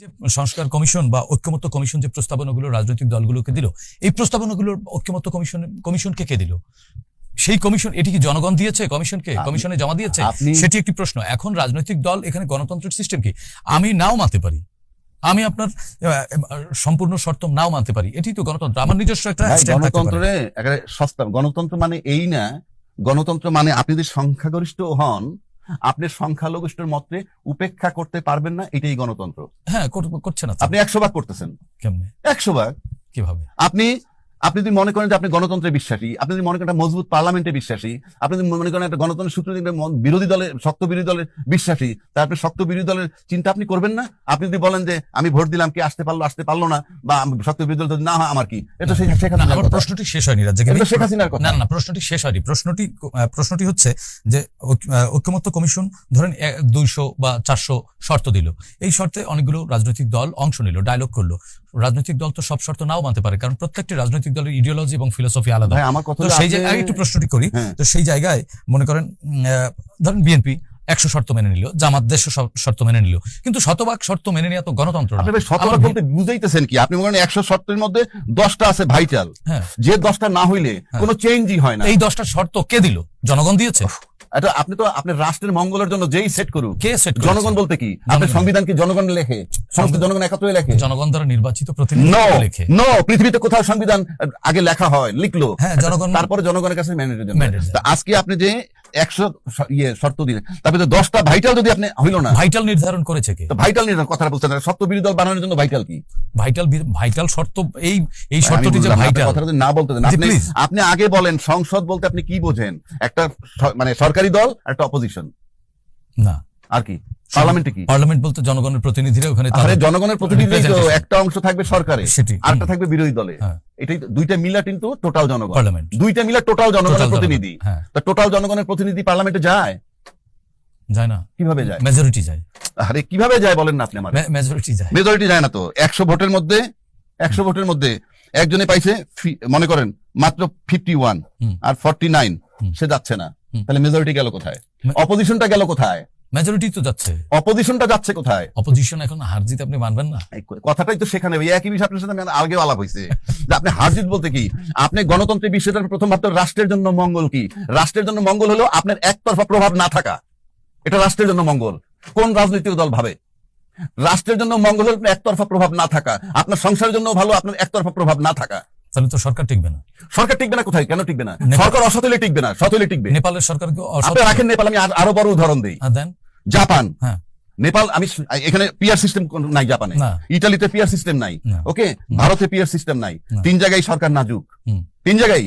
যে সংস্কার কমিশন বা ঐক্যমত্য কমিশন যে প্রস্তাবনাগুলো রাজনৈতিক দলগুলোকে দিল এই প্রস্তাবনাগুলোর ঐক্যমত্য কমিশন কমিশনকে কে দিল? সেই কমিশন এটি কি জনগণ দিয়েছে কমিশনকে? কমিশনে জমা দিয়েছে? সেটি একটি প্রশ্ন। এখন রাজনৈতিক দল এখানে গণতন্ত্রের সিস্টেম কি? আমি নাও মানতে পারি। আমি আপনার সম্পূর্ণ শর্ত নাও মানতে পারি। এটি তো গণতন্ত্র। আমার নিজস্ব একটা গণতন্ত্রে সস্তা গণতন্ত্র মানে এই না গণতন্ত্র মানে আপনি যদি সংখ্যাগরিষ্ঠ হন আপনি সংখ্যালঘুষ্ঠের মতে উপেক্ষা করতে পারবেন না এটাই গণতন্ত্র। হ্যাঁ করছেন করছে না আপনি একশো ভাগ করতেছেন। কেমনে? একশো ভাগ। কীভাবে? আপনি আপনি যদি মনে করেন যে আপনি গণতন্ত্রে বিশ্বাসী আপনি যদি মনে করেন একটা মজবুত পার্লামেন্টে বিশ্বাসী আপনি যদি মনে করেন একটা গণতন্ত্রের সূত্র বিরোধী দলের শক্ত বিরোধী দলের বিশ্বাসী তা আপনি শক্ত বিরোধী দলের চিন্তা আপনি করবেন না? আপনি যদি বলেন যে আমি ভোট দিলাম কি আসতে পারল আসতে পারল না বা শক্ত বিরোধী দল যদি না হয় আমার কি? এটা শেখ শেখ আমার প্রশ্নটি শেষ হয়নি তো শেখ হাসিনার কথা। না না প্রশ্নটি শেষ হয়নি। প্রশ্নটি প্রশ্নটি হচ্ছে যে ঐক- ঐক্যমত্য কমিশন ধরেন দুইশো বা চারশো শর্ত দিল। এই শর্তে অনেকগুলো রাজনৈতিক দল অংশ নিল ডায়লগ করল। রাজনৈতিক দল তো সব শর্ত নাও মানতে পারে কারণ প্রত্যেকটি রাজনৈতিক দলের ইডিওলজি এবং ফিলোসফি আলাদা। আমার কথা তো সেই জায়গায় একটু প্রশ্নটি করি হ্যাঁ। তো সেই জায়গায় মনে করেন ধরেন বিএনপি একশো শর্ত মেনে নিল জামাত দেড়শো শর্ত মেনে নিল কিন্তু শতভাগ শর্ত মেনে নেওয়া তো গণতন্ত্র শতভাগ বলতে বুঝাইতেছেন কি? আপনি মনে করেন একশো শর্তের মধ্যে দশটা আছে ভাইটাল হ্যাঁ। যে দশটা না হইলে কোনো চেঞ্জই হয় না। এই দশটা শর্ত কে দিল? জনগণ দিয়েছে? এটা আপনি তো আপনি রাষ্ট্রের মঙ্গলের জন্য যেই সেট করুক কে সেট জনগণ বলতে কি? আপনি সংবিধান কি জনগণ লেখে? সংবিধান জনগণ একত্রে লেখে? জনগণ দ্বারা নির্বাচিত প্রতিনিধি লেখে? নো পৃথিবীতে কোথাও সংবিধান আগে লেখা হয় লিখলো। হ্যাঁ, জনগণ- তারপরে জনগণের কাছে ম্যান্ডেটের জন্য আজকে আপনি যে একশো ইয়ে শর্ত দিলেন তারপরে দশটা ভাইটাল যদি আপনি হইল না। ভাইটাল নির্ধারণ করেছে কে? ভাইটাল নির্ধারণ কথা বলছেন শর্ত বিরোধী দল বানানোর জন্য ভাইটাল কি? ভাইটাল ভাইটাল শর্ত এই এই শর্তটি যে ভাইটাল কথাটা না বলতে দেন আপনি আপনি আগে বলেন সংসদ বলতে আপনি কি বোঝেন? একটা মানে সরকারি দল একটা অপোজিশন না। আর কি? পার্লামেন্টে কি? পার্লামেন্ট বলতে জনগণের প্রতিনিধিরা ওখানে জনগণের প্রতিনিধি তো একটা অংশ থাকবে সরকারে থাকবে বিরোধী দলে। হ্যাঁ। এটাই দুইটা মিলা কিন্তু টোটাল জনগণ। পার্লামেন্ট। দুইটা মিলা টোটাল জনগণের প্রতিনিধি। হ্যাঁ। তা টোটাল জনগণের প্রতিনিধি পার্লামেন্টে যায়? যায় না। কীভাবে যায়? মেজরিটি যায়। আরে কীভাবে যায় বলেন না আপনি আমার মেজরিটি যায়। মেজরিটি যায় না তো। একশো ভোটের মধ্যে একশো ভোটের মধ্যে একজনে পাইছে মনে করেন মাত্র ফিফটি ওয়ান হুম। আর ফর্টি নাইন হুম। সে যাচ্ছে না। তাহলে মেজরিটি গেল কোথায়? অপোজিশনটা গেল কোথায়? মেজরিটি তো যাচ্ছে। অপোজিশনটা যাচ্ছে কোথায়? অপোজিশন এখন হার জিত আপনি মানবেন না। কথাটাই তো সেখানে এই একই বিষয় আপনার সাথে আমি আগেও আলাপ হয়েছে। যে আপনি হারজিত বলতে কি? আপনি গণতন্ত্রের বিষয়টা প্রথম ভাবতে রাষ্ট্রের জন্য মঙ্গল কি? রাষ্ট্রের জন্য মঙ্গল হলো আপনার একতরফা প্রভাব না থাকা। এটা রাষ্ট্রের জন্য মঙ্গল। কোন রাজনৈতিক দল ভাবে? রাষ্ট্রের জন্য মঙ্গল হলো আপনার একতরফা প্রভাব না থাকা। আপনার সংসারের জন্য ভালো আপনার একতরফা প্রভাব না থাকা। তাহলে তো সরকার টিকবে না। সরকার টিকবে না কোথায়? কেন টিকবে না? সরকার অসৎ হলে টিকবে না সতলে টিকবে। নেপালের সরকারকে আপনি রাখেন নেপাল আমি আরও বড় উদাহরণ দিই। দেন। জাপান। হ্যাঁ। নেপাল আমি এখানে পিয়ার সিস্টেম নাই জাপানে। ইটালিতে পিয়ার সিস্টেম নাই। ওকে? ভারতে পিয়ার সিস্টেম নাই। তিন জায়গায় সরকার নাজুক। তিন জায়গায়।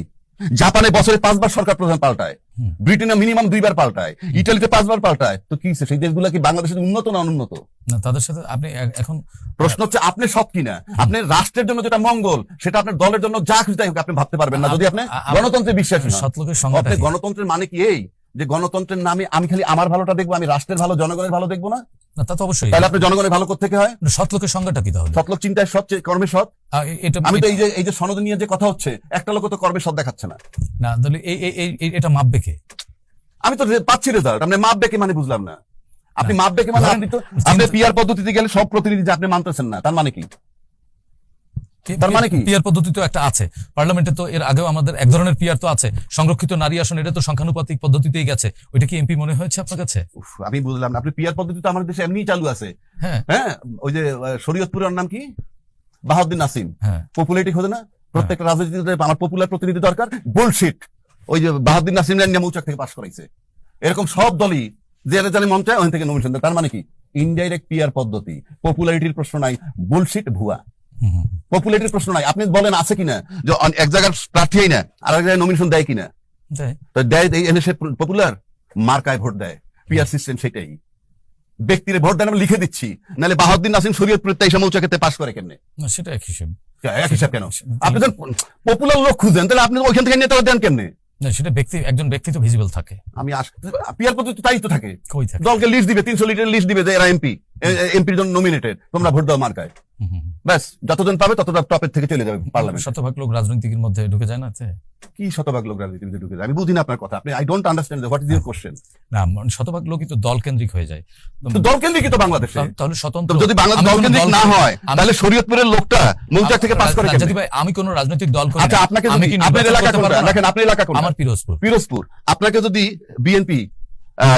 জাপানে বছরে পাঁচবার সরকার প্রধান পাল্টায়। ব্রিটেনে মিনিমাম দুইবার পাল্টায়। ইটালিতে পাঁচবার পাল্টায়। তো কি? সেই দেশগুলো কি বাংলাদেশের উন্নত না অনুন্নত? তাদের সাথে আপনি এখন প্রশ্ন হচ্ছে আপনি সব কিনা? আপনি রাষ্ট্রের জন্য যেটা মঙ্গল সেটা আপনার দলের জন্য যা তাই হোক, আপনি ভাবতে পারবেন না। যদি আপনি গণতন্ত্রে বিশ্বাসী সৎলোকের কি? গণতন্ত্রের মানে কি এই? যে গণতন্ত্রের নামে আমি খালি আমার ভালোটা দেখব আমি রাষ্ট্রের ভালো জনগণের ভালো দেখব না? না তা তো অবশ্যই। তাহলে আপনি জনগণের ভালো করতে হয়? সৎলোকের সংজ্ঞাটা কি তাহলে? সৎলোক চিন্তায় সৎ কর্মে সৎ? এটা আমি তো এই যে এই যে সনদ নিয়ে যে কথা হচ্ছে একটা লোক তো কর্মে সৎ দেখাচ্ছে না। না তাহলে এই এটা মাপবে কে? আমি তো পাচ্ছি রেজাল্ট আপনি মাপ বেকে মানে বুঝলাম না। আপনি মাপ বেকে মানে আপনি তো আপনি পিয়ার পদ্ধতিতে গেলে সব প্রতিনিধি যে আপনি মানতেছেন না তার মানে কি কে- তার মানে কি? পিয়ার পদ্ধতি তো একটা আছে। পার্লামেন্টে তো এর আগেও আমাদের এক ধরনের পিয়ার তো আছে। সংরক্ষিত নারী আসন এটা তো সংখ্যানুপাতিক পদ্ধতিতেই গেছে। ওইটা কি এমপি মনে হয়েছে আপনার কাছে? আমি বুঝলাম না। আপনি পিয়ার পদ্ধতি তো আমাদের দেশে এমনিই চালু আছে। হ্যাঁ। হ্যাঁ? ওই যে শরীয়তপুরের নাম কি? বাহাউদ্দিন নাসিম। হ্যাঁ। পপুলারিটি হতো না? প্রত্যেকটা রাজনীতি আমার পপুলার প্রতিনিধি দরকার। বুলশিট ওই যে বাহাউদ্দিন নাসিম নিয়ে মৌচাক থেকে পাশ করাইছে। এরকম সব দলই যে জানি মন চায় ওখান থেকে নমিনেশন দেয়। তার মানে কি? ইনডাইরেক্ট পিয়ার পদ্ধতি। পপুলারিটির প্রশ্ন নাই। বুলশিট ভুয়া। পপুলারিটির প্রশ্ন নাই। আপনি বলেন আছে কিনা? যে এক জায়গার প্রার্থী না আর এক জায়গায় নমিনেশন দেয় কিনা? দেয়। এনে সে পপুলার মার্কায় ভোট দেয়। পিয়ার সিস্টেম সেটাই। ব্যক্তির ভোট দেন আমি লিখে দিচ্ছি। নাহলে বাহাউদ্দিন নাসিম শরীয়তপুর তেইশে মৌচাকেতে পাশ করে কেমনে? সেটা এক হিসেব। এক হিসাব কেন? আপনি যখন পপুলার লোক খুঁজেন তাহলে আপনি ওইখান থেকে নেতারা দেন কেমনে? না সেটা ব্যক্তি একজন ব্যক্তি তো ভিজিবল থাকে। আমি পিয়ার পদ্ধতি তো তাই তো থাকে। কই থাকে? দলকে লিস্ট দিবে তিনশো লিটার লিস্ট দিবে যে এরা এমপি এমপির জন্য নমিনেটেড তোমরা ভোট দাও মার্কায়। ব্যাস যতজন পাবে ততটা টপের থেকে চলে যাবে পার্লামেন্ট শতভাগ লোক রাজনীতির মধ্যে ঢুকে যায় না কি শতভাগ লোক রাজনীতিতে ঢুকে যায়? আমি বুঝি না আপনার কথা। আপনি I don't understand what is your question না মানে শতভাগ লোকই তো দল কেন্দ্রিক হয়ে যায়। তো দল কেন্দ্রিক তো বাংলাদেশে। তাহলে স্বতন্ত্র যদি বাংলাদেশ দল কেন্দ্রিক না হয় তাহলে শরীয়তপুরের লোকটা মৌচাক থেকে পাস করে কেমনে? ভাই আমি কোন রাজনৈতিক দল করি আচ্ছা আপনাকে আমি কি আপনার এলাকা কোনটা? দেখেন আপনার এলাকা কোনটা? আমার পিরোজপুর। পিরোজপুর। আপনাকে যদি বিএনপি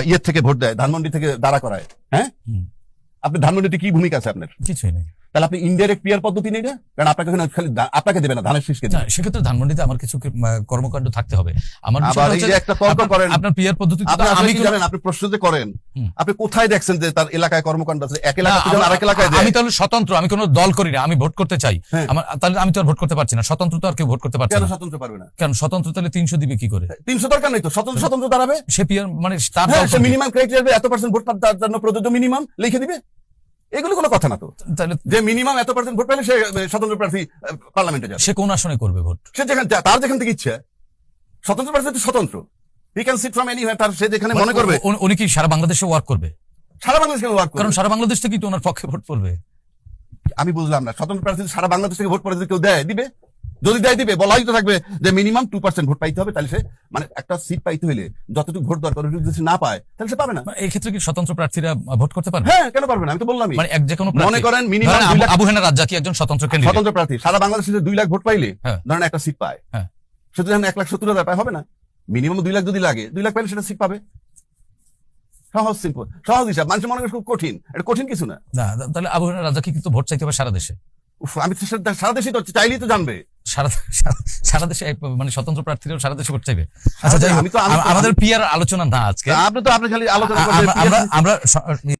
ইয়ের থেকে ভোট দেয় ধানমন্ডি থেকে দাঁড়া করায় হ্যাঁ। আপনি ধানমন্ডিতে কি ভূমিকা আছে আপনার? কিছুই নেই। তাহলে আপনি ইনডাইরেক্ট পিয়ার পদ্ধতি নেই না কারণ আপনাকে ওখানে খালি আপনাকে দেবে না ধানের শীষকে না দেবে। সেক্ষেত্রে ধানমন্ডিতে আমার কিছু কর্মকাণ্ড থাকতে হবে। আমার আবার এই যে একটা তর্ক করেন। আপনার পিয়ার পদ্ধতি আপনি আমি কি জানেন আপনি প্রশ্ন যে করেন আপনি কোথায় দেখছেন যে তার এলাকায় কর্মকাণ্ড আছে? এক এলাকা থেকে আরেক এলাকায় আমি তাহলে স্বতন্ত্র আমি কোনো দল করি না আমি ভোট করতে চাই। হ্যাঁ। আমার তাহলে আমি তো আর ভোট করতে পারছি না স্বতন্ত্র তো আর কেউ ভোট করতে পারছে কেন না। স্বতন্ত্র পারবে না? কারণ স্বতন্ত্র তাহলে তিনশো দিবে কি করে? তিনশো দরকার নেই তো স্বতন্ত্র স্বতন্ত্র দাঁড়াবে? সে পিয়ার মানে তার হ্যাঁ। মিনিমাম ক্রাইটেরিয়া এত পার্সেন্ট ভোট তার জন্য প্রযোজ্য মিনিমাম লিখে দিবে। এগুলো কোনো কথা না তো। তাহলে যে মিনিমাম এত পার্সেন্ট ভোট পেলে সে স্বতন্ত্র প্রার্থী পার্লামেন্টে যাবে। সে কোন আসনে করবে ভোট? সে যেখানে তার যেখান থেকে ইচ্ছে স্বতন্ত্র প্রার্থী তো স্বতন্ত্র। He can sit from any তার সে যেখানে মনে করবে। উনি কি সারা বাংলাদেশে ওয়ার্ক করবে? সারা বাংলাদেশে ওয়ার্ক কারণ সারা বাংলাদেশ থেকেই তো ওনার পক্ষে ভোট পড়বে। আমি বুঝলাম না স্বতন্ত্র প্রার্থী সারা বাংলাদেশ থেকে ভোট পড়ে যদি কেউ দেয় দিবে? যদি দেয় দিবে বলাই তো থাকবে যে মিনিমাম টু পার্সেন্ট ভোট পাইতে হবে তাহলে সে মানে একটা সিট পাইতে হলে যতটুকু ভোট দরকার যদি সে না পায় তাহলে সে পাবে না। মানে এই ক্ষেত্রে কি স্বতন্ত্র প্রার্থীরা ভোট করতে পারবে? হ্যাঁ কেন পারবে না? আমি তো বললামই। মানে এক যে কোনো মনে করেন মিনিমাম আবু- হেনা রাজ্জাকি একজন স্বতন্ত্র ক্যান্ডিডেট স্বতন্ত্র প্রার্থী। সারা বাংলাদেশে দুই লাখ ভোট পাইলে হ্যাঁ। ধরেন একটা সিট পায়। হ্যাঁ। সে যদি এখন এক লাখ সত্তর হাজার পায় হবে না। মিনিমাম দুই লাখ যদি লাগে দুই লাখ পাইলে সেটা সিট পাবে। সহজ সিম্পল সহজ হিসাব। মানুষ মনে করে খুব কঠিন। এটা কঠিন কিছু না। না তাহলে আবু হেনা রাজ্জাকি কিন্তু ভোট চাইতে হবে সারা দেশে? আমি তো সেটা- সারা দেশে তো চাইলেই তো জানবে। সারা সারা- দেশে মানে স্বতন্ত্র প্রার্থীরাও সারা দেশে ভোট চাইবে। আচ্ছা যাই হোক, আমি তো- আমি তো- আ- আমাদের পিয়ার আলোচনা না আজকে। আপনি তো আপনি খালি আলোচনা আমরা-